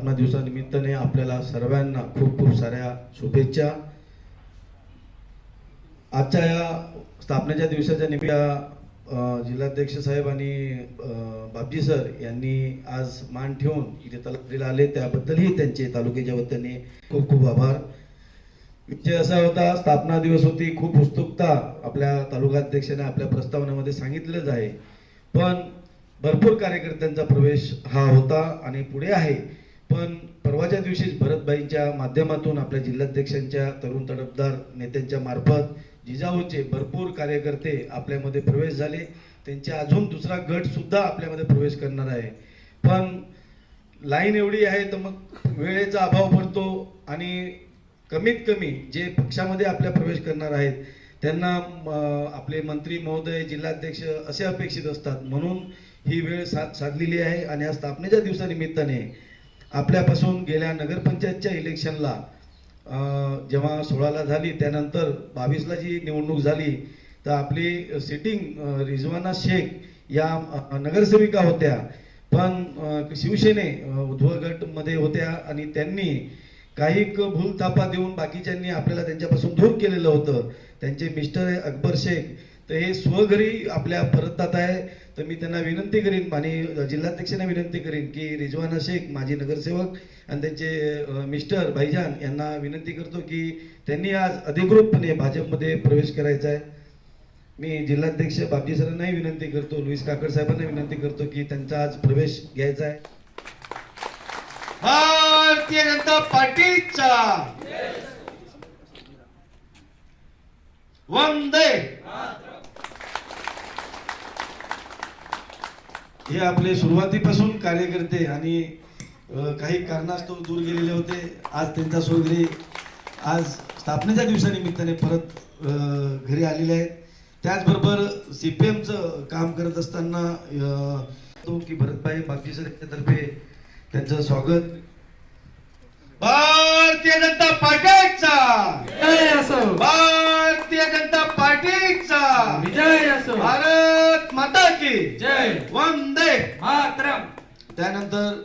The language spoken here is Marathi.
स्थापना दिवसानिमित्ताने आपल्याला सर्वांना खूप खूप साऱ्या शुभेच्छा. आजच्या या स्थापनेच्या दिवसाच्या निमित्त जिल्हाध्यक्ष साहेब आणि बाबजी बापजी सर यांनी आज मान ठेवून इथे तालुक्याला आले. त्याबद्दलही त्यांचे तालुक्याच्या वतीने खूप खूप आभार. विषय असा होता स्थापना दिवस होती खूप उत्सुकता आपल्या तालुकाध्यक्षाने आपल्या प्रस्तावनेमध्ये सांगितलंच आहे. पण भरपूर कार्यकर्त्यांचा प्रवेश हा होता आणि पुढे आहे. पण परवाच्या दिवशीच भरतबाईंच्या माध्यमातून आपल्या जिल्हाध्यक्षांच्या तरुण तडफदार नेत्यांच्या मार्फत जिजाऊचे भरपूर कार्यकर्ते आपल्यामध्ये प्रवेश झाले. त्यांचे अजून दुसरा गट सुद्धा आपल्यामध्ये प्रवेश करणार आहे. पण लाईन एवढी आहे तर मग वेळेचा अभाव पडतो आणि कमीत कमी जे पक्षामध्ये आपल्या प्रवेश करणार आहेत त्यांना आपले मंत्री महोदय जिल्हाध्यक्ष असे अपेक्षित असतात. म्हणून ही वेळ सा साधलेली आहे आणि या स्थापनेच्या दिवसानिमित्ताने आपल्यापासून गेल्या नगरपंचायतच्या इलेक्शनला जेव्हा सोळाला झाली त्यानंतर बावीसला जी निवडणूक झाली तर आपली सिटिंग रिजवाना शेख या नगरसेविका होत्या. पण शिवसेने उद्धव गटमध्ये होत्या आणि त्यांनी काही भूलथापा देऊन बाकीच्यांनी आपल्याला त्यांच्यापासून दूर केलेलं होतं. त्यांचे मिस्टर अकबर शेख तर हे स्वघरी आपल्या परततात आहे. तर मी त्यांना विनंती करीन आणि जिल्हाध्यक्षांना विनंती करीन की रिजवाना शेख माजी नगरसेवक आणि त्यांचे मिस्टर भाईजान यांना विनंती करतो की त्यांनी आज अधिकृतपणे भाजपमध्ये प्रवेश करायचा आहे. मी जिल्हाध्यक्ष बापजी सरांनाही विनंती करतो लुईस काकड साहेबांना विनंती करतो की त्यांचा आज प्रवेश घ्यायचा आहे. भारतीय जनता पार्टीचा वंदे हे आपले सुरुवातीपासून कार्यकर्ते आणि काही कारणास्तव दूर गेलेले होते. आज त्यांचा सोयघरी आज स्थापनेच्या दिवसानिमित्ताने परत घरी आलेले आहेत. त्याचबरोबर सी पी एमचं काम करत असताना तो की भरतभाई बागजी सर यांच्यातर्फे त्यांचं स्वागत. भारतीय जनता पार्टीचा! भारतीय जनता पार्टीचा! विजय की जय वंदे मातरम. त्यानंतर